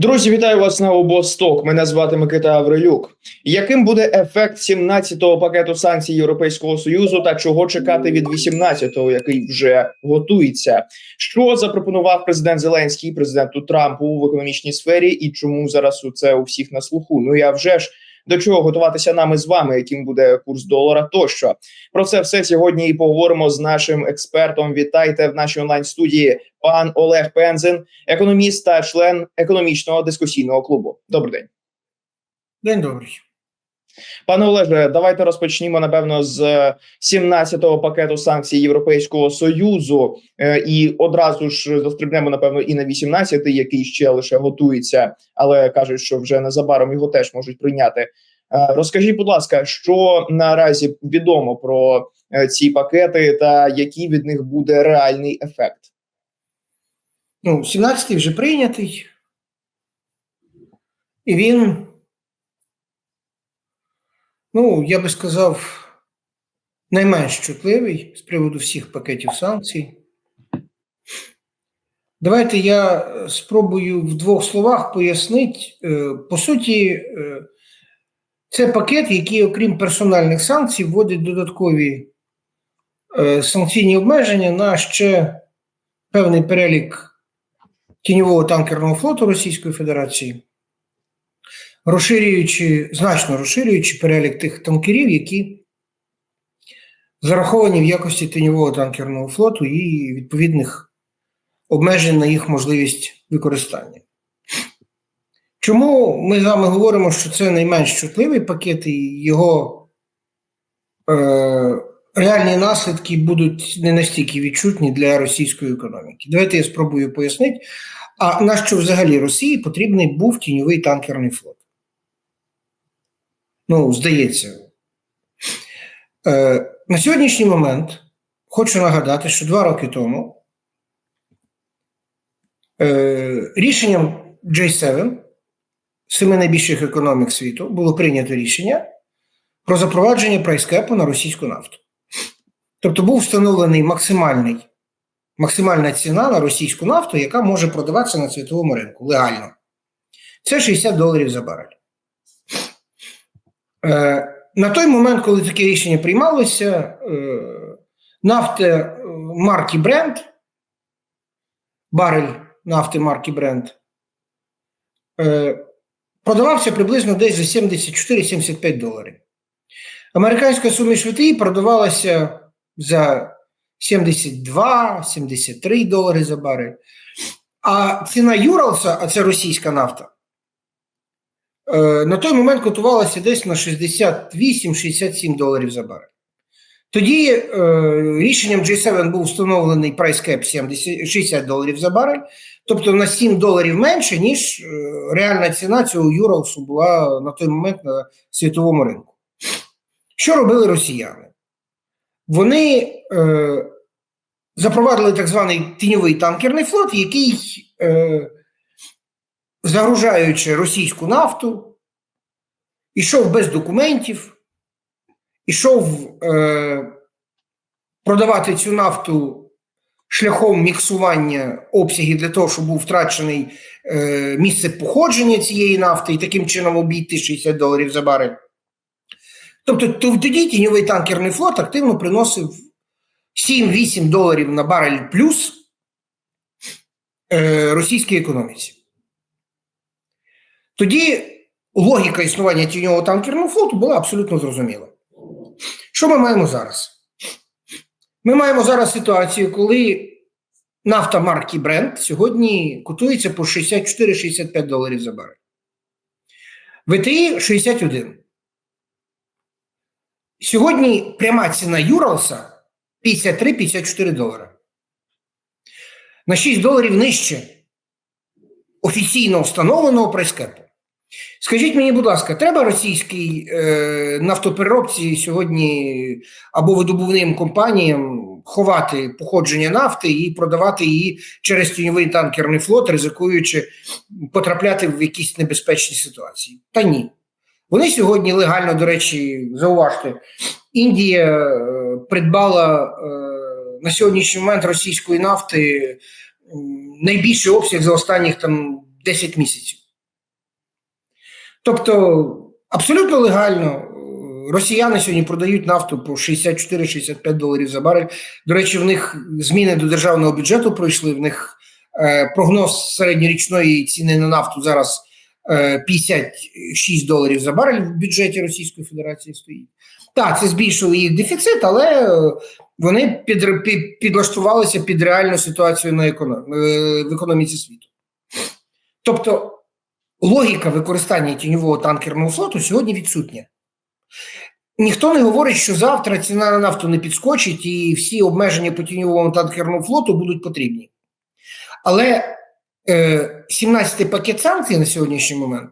Друзі, вітаю вас на обосток. Мене звати Микита Аврилюк. Яким буде ефект 17-го пакету санкцій Європейського союзу та чого чекати від 18-го, який вже готується? Що запропонував президент Зеленський президенту Трампу в економічній сфері, і чому зараз у це у всіх на слуху? Ну я вже ж до чого готуватися нами з вами, яким буде курс долара тощо про це все сьогодні і поговоримо з нашим експертом. Вітайте в нашій онлайн студії пан Олег Пензен, економіст та член економічного дискусійного клубу. Добрий день, День добрий. Пане Олеже. Давайте розпочнімо напевно з 17-го пакету санкцій Європейського союзу, Е, і одразу ж застрибнемо напевно і на 18-й, який ще лише готується, але кажуть, що вже незабаром його теж можуть прийняти. Е, Розкажіть, будь ласка, що наразі відомо про е, ці пакети, та який від них буде реальний ефект? Ну, 17-й вже прийнятий. І він, ну, я би сказав, найменш чутливий з приводу всіх пакетів санкцій. Давайте я е, спробую в двох словах пояснити. Е, По суті, е, це пакет, який, окрім персональних санкцій, вводить додаткові санкційні обмеження на ще певний перелік тіньового танкерного флоту Російської Федерації, розширюючи, значно розширюючи перелік тих танкерів, які зараховані в якості тіньового танкерного флоту і відповідних обмежень на їх можливість використання. Чому ми з вами говоримо, що це найменш чутливий пакет, і його е, реальні наслідки будуть не настільки відчутні для російської економіки? Давайте я спробую пояснити. А на що взагалі Росії потрібний був тіньовий танкерний флот? Ну, здається. Е, на сьогоднішній момент хочу нагадати, що два роки тому е, рішенням J7, семи найбільших економік світу, було прийнято рішення про запровадження прайскепу на російську нафту. Тобто був встановлений максимальний максимальна ціна на російську нафту, яка може продаватися на світовому ринку легально. Це 60 доларів за барель. Е, на той момент, коли таке рішення приймалося, е, нафта е, марки Brent, барель нафти марки Brent, продавався приблизно десь за 74-75 доларів. Американська суміш ВТІ продавалася за 72-73 долари за барель. А ціна Юралса, а це російська нафта, на той момент котувалася десь на 68-67 доларів за барель. Тоді е, рішенням G7 був встановлений прайскеп 70, 60 доларів за барель, тобто на 7 доларів менше, ніж е, реальна ціна цього Юралсу була на той момент на світовому ринку. Що робили росіяни? Вони е, запровадили так званий тіньовий танкерний флот, який, е, загружаючи російську нафту, ішов без документів, ішов е, продавати цю нафту шляхом міксування обсягів для того, щоб був втрачений е, місце походження цієї нафти і таким чином обійти 60 доларів за барель. Тобто тоді тіньовий танкерний флот активно приносив 7-8 доларів на барель плюс е, російській економіці. Тоді логіка існування тіньового танкерного флоту була абсолютно зрозуміла. Що ми маємо зараз? Ми маємо зараз ситуацію, коли нафта марки Brent сьогодні котується по 64-65 доларів за барель. ВТІ 61. Сьогодні пряма ціна Юралса 53-54 долари. На 6 доларів нижче офіційно встановленого прайскепу. Скажіть мені, будь ласка, треба російській е, нафтопереробці сьогодні або видобувним компаніям ховати походження нафти і продавати її через тіньовий танкерний флот, ризикуючи потрапляти в якісь небезпечні ситуації? Та ні. Вони сьогодні легально, до речі, зауважте, Індія е, придбала е, на сьогоднішній момент російської нафти м, найбільший обсяг за останніх там 10 місяців. Тобто, абсолютно легально е, росіяни сьогодні продають нафту по 64-65 доларів за барель. До речі, в них зміни до державного бюджету пройшли. В них е, прогноз середньорічної ціни на нафту зараз е, 56 доларів за барель в бюджеті Російської Федерації стоїть. Так, це збільшило їх дефіцит, але е, вони під, під, підлаштувалися під реальну ситуацію на економ, е, в економіці світу. Тобто логіка використання тіньового танкерного флоту сьогодні відсутня. Ніхто не говорить, що завтра ціна на нафту не підскочить і всі обмеження по тіньовому танкерному флоту будуть потрібні. Але е, 17-й пакет санкцій на сьогоднішній момент,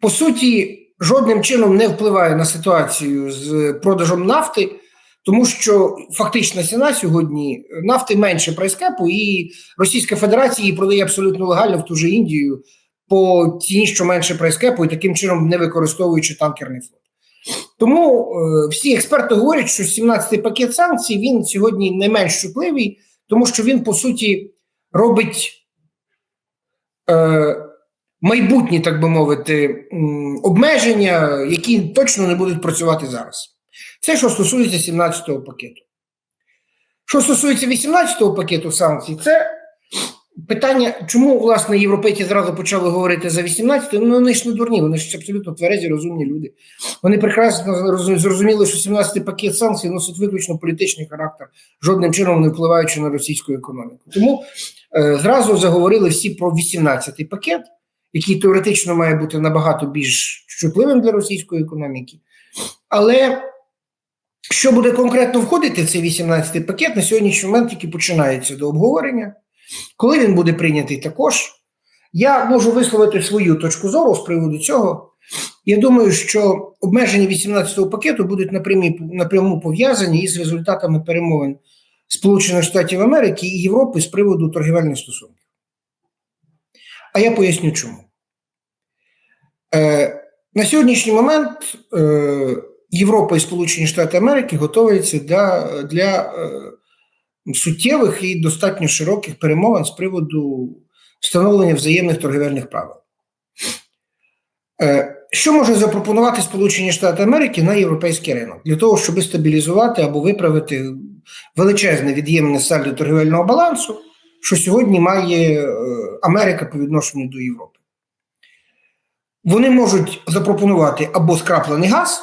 по суті, жодним чином не впливає на ситуацію з продажем нафти, тому що фактична ціна сьогодні нафти менше прайскепу, і Російська Федерація її продає абсолютно легально в ту же Індію по ціні, що менше прайскепу, і таким чином не використовуючи танкерний флот. Тому е, всі експерти говорять, що 17-й пакет санкцій він сьогодні не менш чутливий, тому що він по суті робить е, майбутні, так би мовити, обмеження, які точно не будуть працювати зараз. Це що стосується 17-го пакету. Що стосується 18-го пакету санкцій, це питання, чому власне європейці зразу почали говорити за 18-й? Ну вони ж не дурні, вони ж абсолютно тверезі, розумні люди. Вони прекрасно зрозуміли, що 17-й пакет санкцій носить виключно політичний характер, жодним чином не впливаючи на російську економіку. Тому е, зразу заговорили всі про 18-й пакет, який теоретично має бути набагато більш чутливим для російської економіки. Але що буде конкретно входити в цей 18-й пакет, на сьогоднішній момент тільки починається до обговорення. Коли він буде прийнятий також, я можу висловити свою точку зору з приводу цього. Я думаю, що обмеження 18-го пакету будуть напрямі, напряму пов'язані із результатами перемовин Сполучених Штатів Америки і Європи з приводу торгівельних стосунків. А я поясню чому. Е, на сьогоднішній момент е, Європа і Сполучені Штати Америки готуються для, для е, суттєвих і достатньо широких перемовин з приводу встановлення взаємних торгівельних правил. Е, що може запропонувати Сполучені Штати Америки на європейський ринок для того, щоб стабілізувати або виправити величезне від'ємне сальдо торгівельного балансу, що сьогодні має е, Америка по відношенню до Європи? Вони можуть запропонувати або скраплений газ,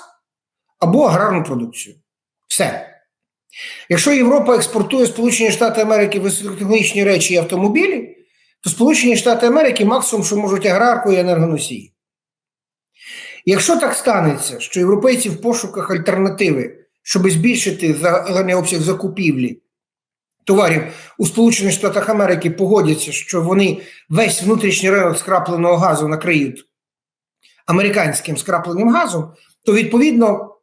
або аграрну продукцію. Все. Якщо Європа експортує Сполучені Штати Америки високотехнологічні речі і автомобілі, то Сполучені Штати Америки максимум, що можуть аграрку і енергоносії. Якщо так станеться, що європейці в пошуках альтернативи, щоб збільшити загальний обсяг закупівлі товарів у Сполучених Штатах Америки, погодяться, що вони весь внутрішній ринок скрапленого газу накриють американським скрапленим газом, то відповідно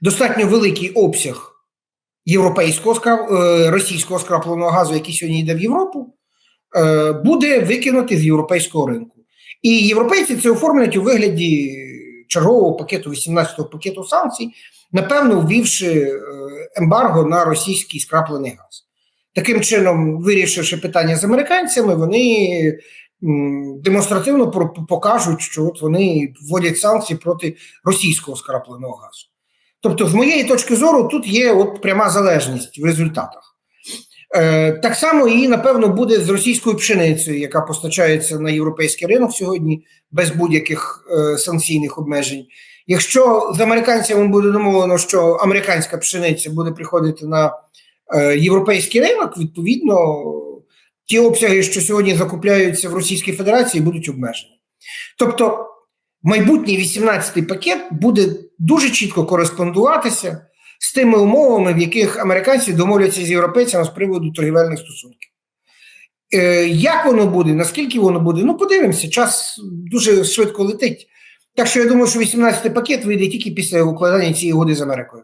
достатньо великий обсяг європейського скрап... е, російського скрапленого газу, який сьогодні йде в Європу, е, буде викинути з європейського ринку. І європейці це оформлять у вигляді чергового пакету 18-го пакету санкцій, напевно, ввівши е, ембарго на російський скраплений газ. Таким чином, вирішивши питання з американцями, вони демонстративно покажуть, що от вони вводять санкції проти російського скрапленого газу. Тобто, з моєї точки зору, тут є от пряма залежність в результатах. Е, так само і, напевно, буде з російською пшеницею, яка постачається на європейський ринок сьогодні без будь-яких е, санкційних обмежень. Якщо з американцями буде домовлено, що американська пшениця буде приходити на е, європейський ринок, відповідно, ті обсяги, що сьогодні закупляються в Російській Федерації, будуть обмежені. Тобто, майбутній 18-й пакет буде дуже чітко кореспондуватися з тими умовами, в яких американці домовляться з європейцями з приводу торгівельних стосунків. Е, як воно буде, наскільки воно буде? Ну, подивимося, час дуже швидко летить. Так що я думаю, що 18-й пакет вийде тільки після укладання цієї угоди з Америкою.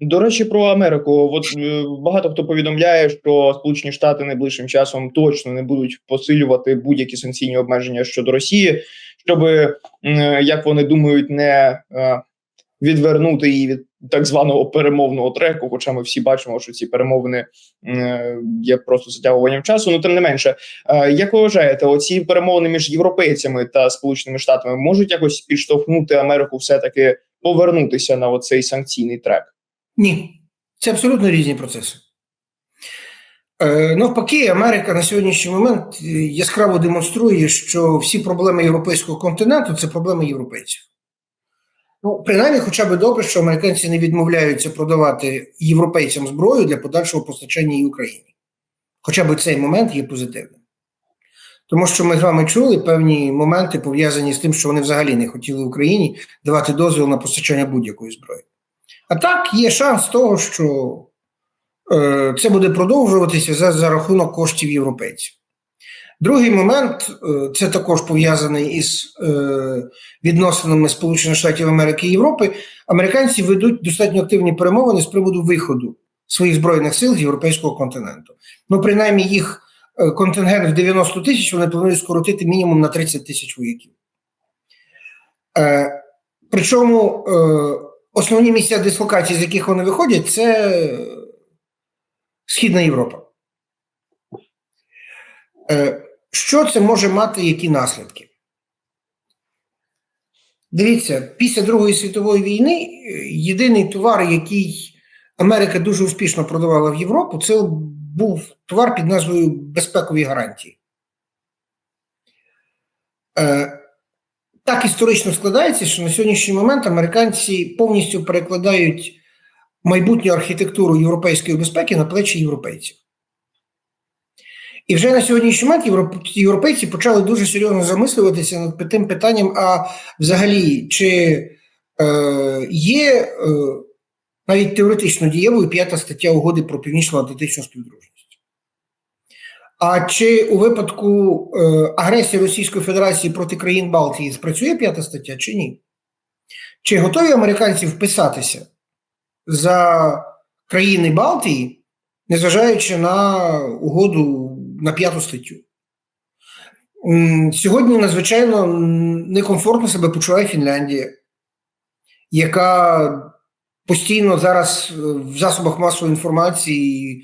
До речі, про Америку. От е, багато хто повідомляє, що Сполучені Штати найближчим часом точно не будуть посилювати будь-які санкційні обмеження щодо Росії, щоб як вони думають, не е, відвернути її від так званого перемовного треку. Хоча ми всі бачимо, що ці перемовини е, є просто затягуванням часу. Ну тим не менше, е, як ви вважаєте, оці перемовини між європейцями та сполученими штатами можуть якось підштовхнути Америку, все таки повернутися на оцей санкційний трек? Ні, це абсолютно різні процеси. Е, навпаки, Америка на сьогоднішній момент яскраво демонструє, що всі проблеми європейського континенту це проблеми європейців. Ну, принаймні, хоча б добре, що американці не відмовляються продавати європейцям зброю для подальшого постачання її Україні. Хоча б цей момент є позитивним. Тому що ми з вами чули певні моменти пов'язані з тим, що вони взагалі не хотіли Україні давати дозвіл на постачання будь-якої зброї. А так, є шанс того, що це буде продовжуватися за, за рахунок коштів європейців. Другий момент е, це також пов'язаний із е, відносинами Сполучених Штатів Америки і Європи. Американці ведуть достатньо активні перемовини з приводу виходу своїх збройних сил з європейського континенту. Ну, принаймні, їх е, контингент в 90 тисяч вони планують скоротити мінімум на 30 тисяч вояків. Е, причому е, основні місця дислокації, з яких вони виходять, це Східна Європа. Е, Що це може мати, які наслідки? Дивіться, після Другої світової війни е, єдиний товар, який Америка дуже успішно продавала в Європу, це був товар під назвою безпекові гарантії. Е, Так історично складається, що на сьогоднішній момент американці повністю перекладають майбутню архітектуру європейської безпеки на плечі європейців. І вже на сьогоднішній момент європейці почали дуже серйозно замислюватися над тим питанням: а взагалі, чи е, є е, навіть теоретично дієвою п'ята стаття угоди про північно-атлантичну співдружність? А чи у випадку е, агресії Російської Федерації проти країн Балтії спрацює п'ята стаття, чи ні? Чи готові американці вписатися за країни Балтії, незважаючи на угоду на п'яту статтю? Сьогодні надзвичайно некомфортно себе почуває Фінляндія, яка постійно зараз в засобах масової інформації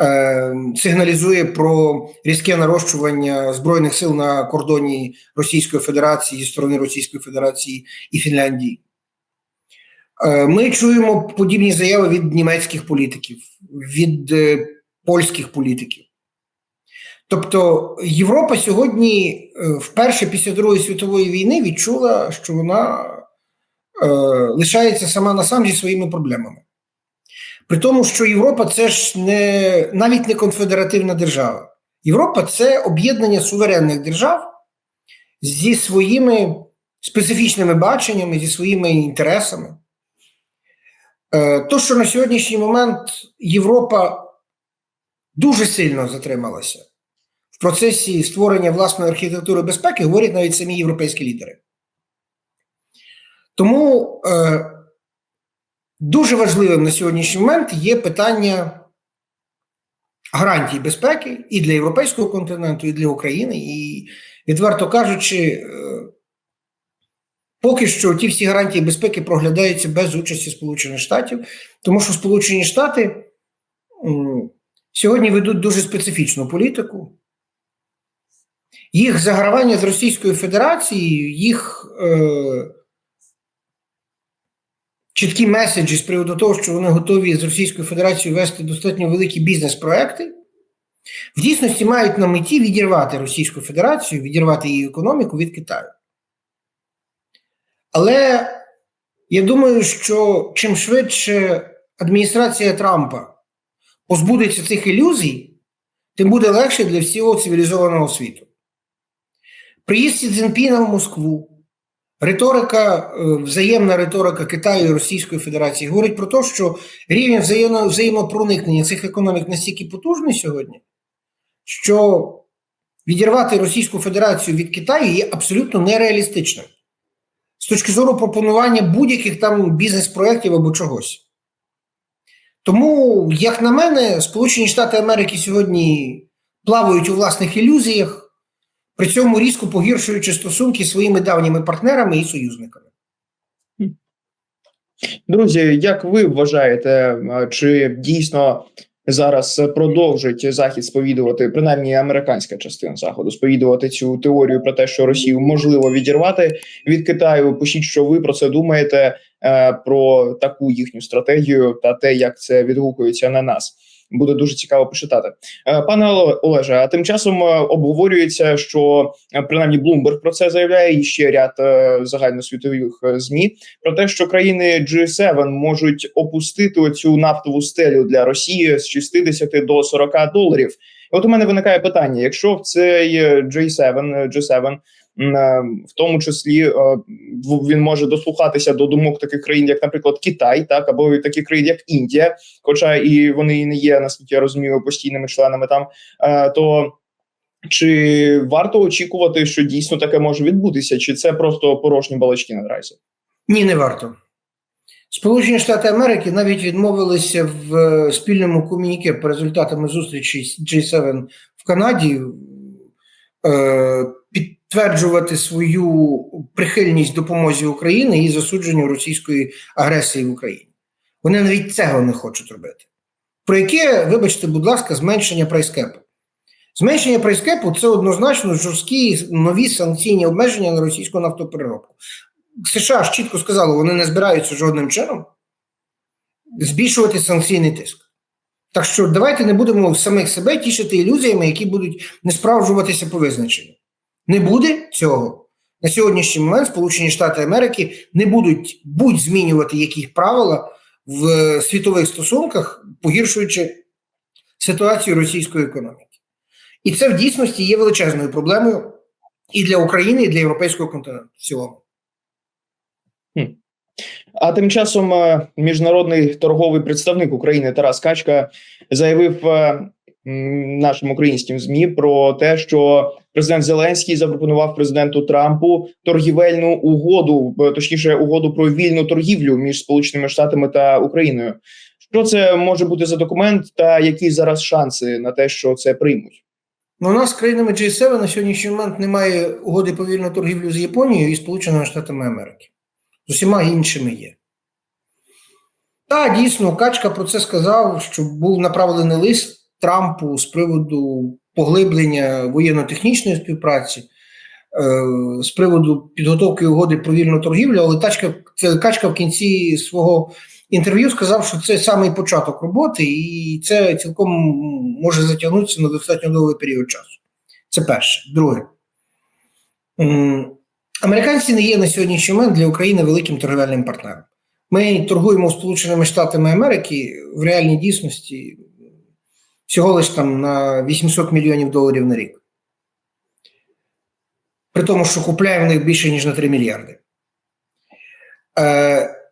е, сигналізує про різке нарощування збройних сил на кордоні Російської Федерації зі сторони Російської Федерації і Фінляндії. Е, ми чуємо подібні заяви від німецьких політиків, від е, польських політиків. Тобто Європа сьогодні, е, вперше після Другої світової війни, відчула, що вона е, лишається сама на сам зі своїми проблемами. При тому, що Європа це ж не навіть не конфедеративна держава. Європа це об'єднання суверенних держав зі своїми специфічними баченнями, зі своїми інтересами. Е, то, що на сьогоднішній момент Європа дуже сильно затрималася в процесі створення власної архітектури безпеки, говорять навіть самі європейські лідери. Тому е, дуже важливим на сьогоднішній момент є питання гарантій безпеки і для європейського континенту, і для України. І, відверто кажучи, е, поки що ті всі гарантії безпеки проглядаються без участі Сполучених Штатів, тому що Сполучені Штати сьогодні ведуть дуже специфічну політику. Їх загравання з Російською Федерацією, їх е, чіткі меседжі з приводу того, що вони готові з Російською Федерацією вести достатньо великі бізнес-проекти, в дійсності мають на меті відірвати Російську Федерацію, відірвати її економіку від Китаю. Але я думаю, що чим швидше адміністрація Трампа позбудеться цих ілюзій, тим буде легше для всього цивілізованого світу. Приїзд Сі Цзінпіна в Москву, риторика, е, взаємна риторика Китаю і Російської Федерації говорить про те, що рівень взаємно, взаємопроникнення цих економік настільки потужний сьогодні, що відірвати Російську Федерацію від Китаю є абсолютно нереалістичним з точки зору пропонування будь-яких там бізнес-проєктів або чогось. Тому, як на мене, Сполучені Штати Америки сьогодні плавають у власних ілюзіях, при цьому різко погіршуючи стосунки зі своїми давніми партнерами і союзниками. Друзі, як ви вважаєте, чи дійсно зараз продовжить захід сповідувати, принаймні американська частина заходу, сповідувати цю теорію про те, що Росію можливо відірвати від Китаю? Пишіть, що ви про це думаєте, е, про таку їхню стратегію та те, як це відгукується на нас. Буде дуже цікаво почитати, Е, пане Олеже. А тим часом е, обговорюється, що е, принаймні Bloomberg про це заявляє, і ще ряд загальносвітових змі про те, що країни G7 можуть опустити оцю нафтову стелю для Росії з 60 до 40 доларів. От у мене виникає питання: якщо в цей е, G7, е, G7 м, е, в тому числі е, він може дослухатися до думок таких країн, як, наприклад, Китай, так або і таких країн, як Індія, хоча і вони не є, наскільки я розумію, постійними членами там, е, то чи варто очікувати, що дійсно таке може відбутися, чи це просто порожні балачки наразі? Ні, не варто. Сполучені Штати Америки навіть відмовилися в е, спільному комуніке по результатами зустрічі з G7 в Канаді підтверджувати свою прихильність допомозі Україні і засудженню російської агресії в Україні. Вони навіть цього не хочуть робити. Про яке, вибачте, будь ласка, зменшення прайскепу? Зменшення прайскепу це однозначно жорсткі нові санкційні обмеження на російську нафтопереробку. США ж чітко сказали, вони не збираються жодним чином збільшувати санкційний тиск. Так що давайте не будемо самих себе тішити ілюзіями, які будуть не справджуватися по визначенню. Не буде цього. На сьогоднішній момент Сполучені Штати Америки не будуть будь змінювати якісь правила в е, світових стосунках, погіршуючи ситуацію російської економіки. І це в дійсності є величезною проблемою і для України, і для європейського континенту в цілому. А тим часом е, міжнародний торговий представник України Тарас Качка заявив е, нашим українським змі про те, що президент Зеленський запропонував президенту Трампу торгівельну угоду, е, точніше, угоду про вільну торгівлю між Сполученими Штатами та Україною. Що це може бути за документ, та які зараз шанси на те, що це приймуть? Ну, у нас з країнами G7 на сьогоднішній момент немає угоди про вільну торгівлю з Японією і Сполученими Штатами Америки. З усіма іншими є. Так, дійсно, Качка про це сказав, що був направлений лист Трампу з приводу поглиблення воєнно-технічної співпраці, е, з приводу підготовки угоди про вільну торгівлю, але Тачка, Качка в кінці свого інтерв'ю сказав, що це самий початок роботи, і це цілком може затягнутися на достатньо довгий період часу. Це перше. Друге. Американці не є на сьогоднішній момент для України великим торговельним партнером. Ми торгуємо Сполученими Штатами Америки в реальній дійсності всього лише там на 800 мільйонів доларів на рік. При тому, що купляємо в них більше, ніж на 3 мільярди. Е,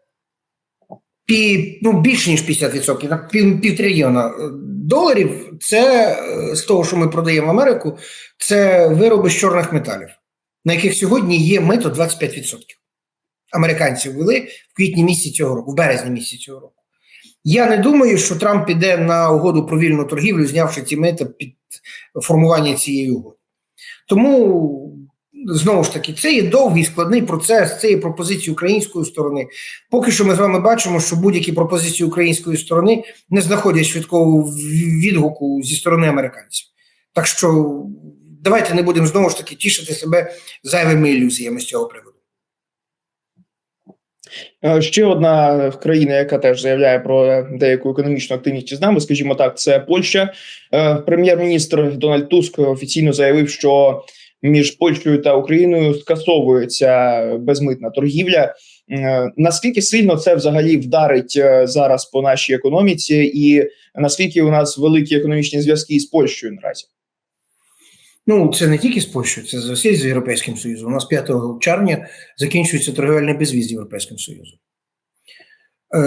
пі, ну, більше, ніж 50%, на пів, півтрильйона е, доларів це е, з того, що ми продаємо в Америку, це вироби з чорних металів, на яких сьогодні є мито 25%. Американці ввели в квітні місяці цього року, в березні місяці цього року. Я не думаю, що Трамп піде на угоду про вільну торгівлю, знявши ці мита під формування цієї угоди. Тому знову ж таки, це є довгий складний процес, це є пропозиції української сторони. Поки що ми з вами бачимо, що будь-які пропозиції української сторони не знаходять швидкого відгуку зі сторони американців. Так що давайте не будемо знову ж таки тішити себе зайвими ілюзіями з цього приводу. Е, Ще одна країна, яка теж заявляє про деяку економічну активність з нами, скажімо так, це Польща. Е, Прем'єр-міністр Дональд Туск офіційно заявив, що між Польщею та Україною скасовується безмитна торгівля. Е, Наскільки сильно це взагалі вдарить зараз по нашій економіці, і наскільки у нас великі економічні зв'язки з Польщею наразі? Ну, це не тільки з Польщею, це з з Європейським Союзом. У нас 5 червня закінчується торговельний безвіз з Європейським Союзом. Е,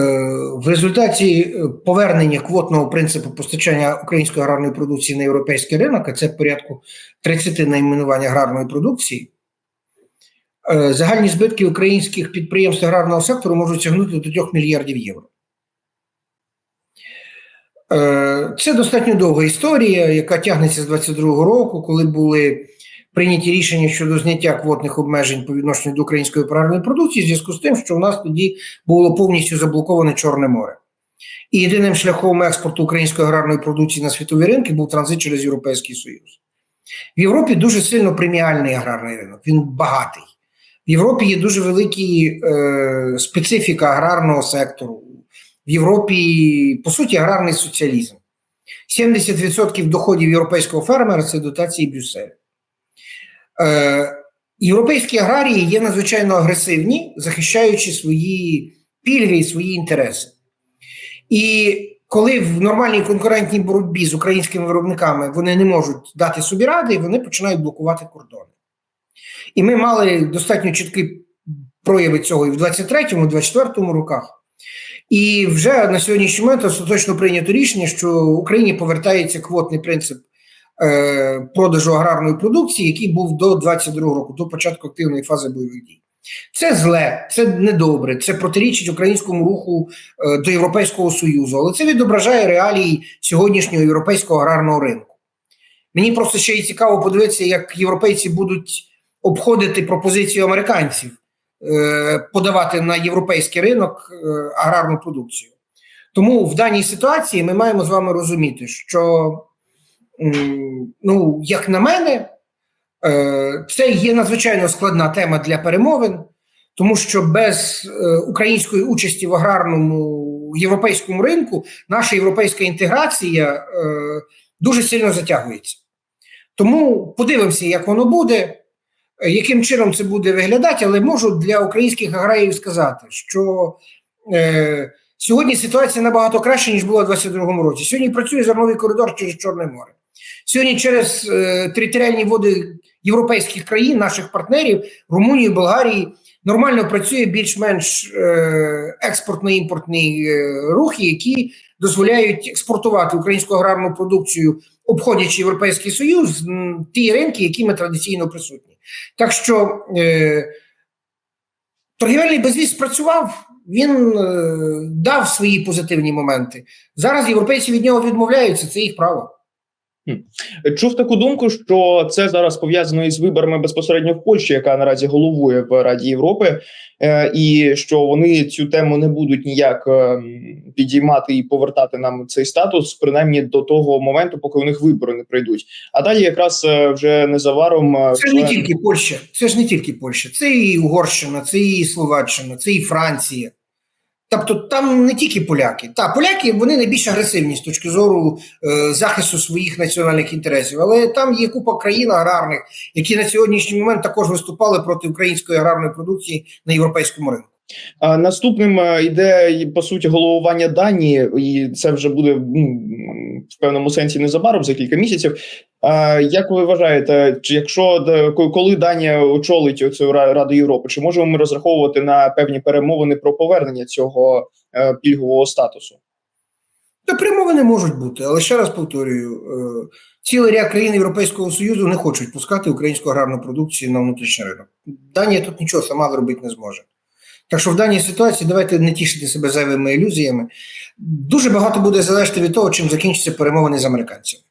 В результаті повернення квотного принципу постачання української аграрної продукції на європейський ринок, а це порядку 30 найменувань аграрної продукції, е, загальні збитки українських підприємств аграрного сектору можуть сягнути до 3 мільярдів євро. Е, Це достатньо довга історія, яка тягнеться з 22-го року, коли були прийняті рішення щодо зняття квотних обмежень по відношенню до української аграрної продукції, в зв'язку з тим, що у нас тоді було повністю заблоковане Чорне море. І єдиним шляхом експорту української аграрної продукції на світові ринки був транзит через Європейський Союз. В Європі дуже сильно преміальний аграрний ринок, він багатий. В Європі є дуже велика е, специфіка аграрного сектору. В Європі, по суті, аграрний соціалізм. 70% доходів європейського фермера це дотації Брюсселя. Е, європейські аграрії є надзвичайно агресивні, захищаючи свої пільги і свої інтереси. І коли в нормальній конкурентній боротьбі з українськими виробниками вони не можуть дати собі ради, вони починають блокувати кордони. І ми мали достатньо чіткі прояви цього і в 23-му, 24-му роках. І вже на сьогоднішній момент остаточно прийнято рішення, що Україні повертається квотний принцип е, продажу аграрної продукції, який був до 22 року, до початку активної фази бойових дій. Це зле, це недобре, це протирічить українському руху е, до Європейського Союзу, але це відображає реалії сьогоднішнього європейського аграрного ринку. Мені просто ще й цікаво подивитися, як європейці будуть обходити пропозицію американців подавати на європейський ринок е, аграрну продукцію. Тому в даній ситуації ми маємо з вами розуміти, що, ну, як на мене, Е, Це є надзвичайно складна тема для перемовин, тому що без е, української участі в аграрному європейському ринку наша європейська інтеграція е, дуже сильно затягується. Тому подивимося, як воно буде, е, яким чином це буде виглядати, але можу для українських аграріїв сказати, що е, сьогодні ситуація набагато краща, ніж була у 2022 році. Сьогодні працює зерновий коридор через Чорне море. Сьогодні через е, територіальні води європейських країн, наших партнерів, Румунії, Болгарії, нормально працює більш-менш е, експортно-імпортні е, рухи, які дозволяють експортувати українську аграрну продукцію, обходячи Європейський Союз, ті ринки, які ми традиційно присутні. Так що е, торгівельний безвіз спрацював. Він е, дав свої позитивні моменти. Зараз європейці від нього відмовляються, це їх право. Чув таку думку, що це зараз пов'язано із виборами безпосередньо в Польщі, яка наразі головує в Раді Європи, е, і що вони цю тему не будуть ніяк е, підіймати і повертати нам цей статус, принаймні до того моменту, поки у них вибори не прийдуть. А далі якраз е, вже незабаром е, Це ж не член- тільки Польща, це ж не тільки Польща, це і Угорщина, це і Словаччина, це і Франція. Тобто там не тільки поляки. Та поляки вони найбільш агресивні з точки зору е, захисту своїх національних інтересів, але там є купа країн аграрних, які на сьогоднішній момент також виступали проти української аграрної продукції на європейському ринку. Наступним е, йде по суті головування Данії, і це вже буде ну, в певному сенсі незабаром за кілька місяців. Як ви вважаєте, якщо коли Данія очолить цю Раду Європи, чи можемо ми розраховувати на певні перемовини про повернення цього е, пільгового статусу? Та перемовини можуть бути, але ще раз повторюю: е, цілий ряд країн Європейського Союзу не хочуть пускати українську аграрну продукцію на внутрішній ринок. Данія тут нічого сама зробити не зможе. Так що в даній ситуації давайте не тішити себе зайвими ілюзіями. Дуже багато буде залежати від того, чим закінчаться перемовини з американцями.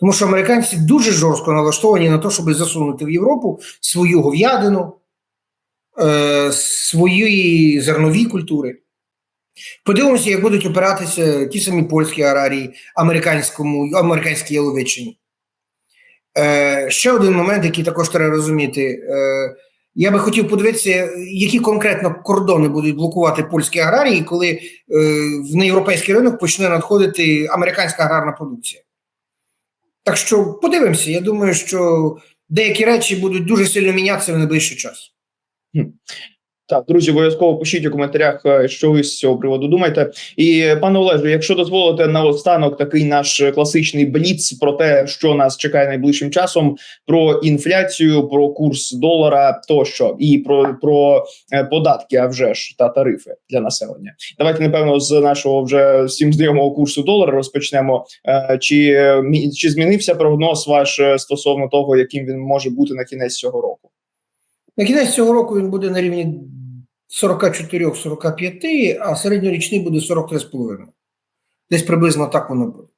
Тому що американці дуже жорстко налаштовані на те, щоб засунути в Європу свою говядину, е, свої зернові культури. Подивимося, як будуть опиратися ті самі польські аграрії американському, американській Яловичині. Е, ще один момент, який також треба розуміти. Е, я би хотів подивитися, які конкретно кордони будуть блокувати польські аграрії, коли е, в неєвропейський ринок почне надходити американська аграрна продукція. Так що подивимося. Я думаю, що деякі речі будуть дуже сильно мінятися в найближчий час. Так, друзі, обов'язково пишіть у коментарях, е, що ви з цього приводу думаєте. І пане Олеже, якщо дозволите наостанок такий наш класичний бліц про те, що нас чекає найближчим часом, про інфляцію, про курс долара тощо, і про, про е, податки, а вже ж та тарифи для населення. Давайте напевно з нашого вже всім знайомого курсу долара розпочнемо. Е, Чи чи змінився прогноз ваш стосовно того, яким він може бути на кінець цього року? На кінець цього року він буде на рівні 44-45, а середньорічний буде 43,5. Десь приблизно так воно буде.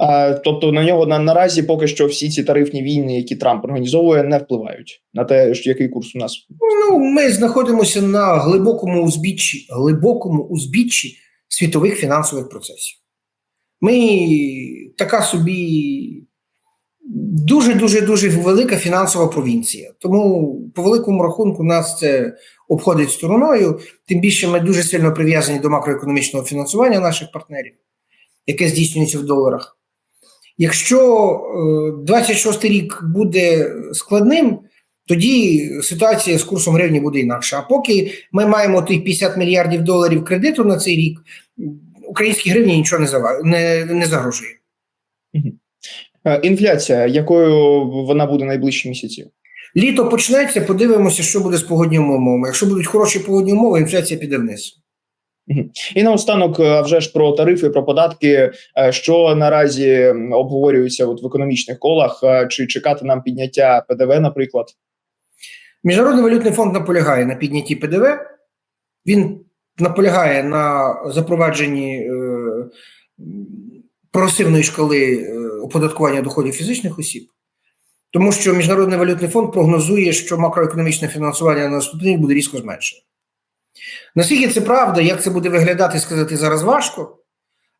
А, тобто на нього на, наразі поки що всі ці тарифні війни, які Трамп організовує, не впливають на те, що який курс у нас. Ну, ми знаходимося на глибокому узбіччі, глибокому узбіччі світових фінансових процесів. Ми така собі дуже дуже дуже велика фінансова провінція. Тому, по великому рахунку, нас це обходить стороною. Тим більше ми дуже сильно прив'язані до макроекономічного фінансування наших партнерів, яке здійснюється в доларах. Якщо е, 26 рік буде складним, тоді ситуація з курсом гривні буде інакша. А поки ми маємо тих 50 мільярдів доларів кредиту на цей рік, українській гривні нічого не, не, не загрожує. Е, Інфляція, якою вона буде найближчі місяці? Літо почнеться, подивимося, що буде з погодніми умовами. Якщо будуть хороші погодні умови, інфляція піде вниз. І наостанок, е, а вже ж про тарифи, про податки, е, що наразі обговорюється от в економічних колах, е, чи чекати нам підняття ПДВ, наприклад. Міжнародний валютний фонд наполягає на піднятті ПДВ. Він наполягає на запровадженні е, прогресивної шкали е, оподаткування доходів фізичних осіб, тому що Міжнародний валютний фонд прогнозує, що макроекономічне фінансування на наступний буде різко зменшено. Наскільки це правда, як це буде виглядати, сказати зараз важко.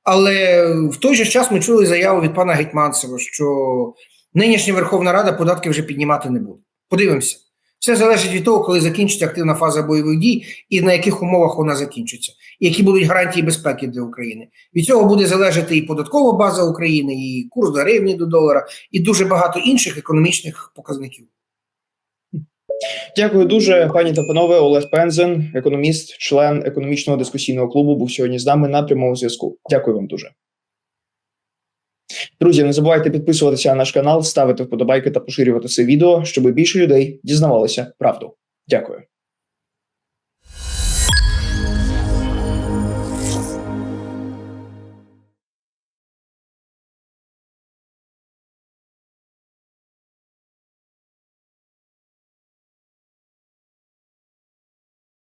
Але в той же час ми чули заяву від пана Гетьманцева, що нинішня Верховна Рада податки вже піднімати не буде. Подивимося. Все залежить від того, коли закінчиться активна фаза бойових дій і на яких умовах вона закінчиться, і які будуть гарантії безпеки для України. Від цього буде залежати і податкова база України, і курс до гривні до долара, і дуже багато інших економічних показників. Дякую дуже, пані та панове. Олег Пензен, економіст, член економічного дискусійного клубу, був сьогодні з нами на прямому зв'язку. Дякую вам дуже. Друзі, не забувайте підписуватися на наш канал, ставити вподобайки та поширювати це відео, щоб більше людей дізнавалися правду. Дякую.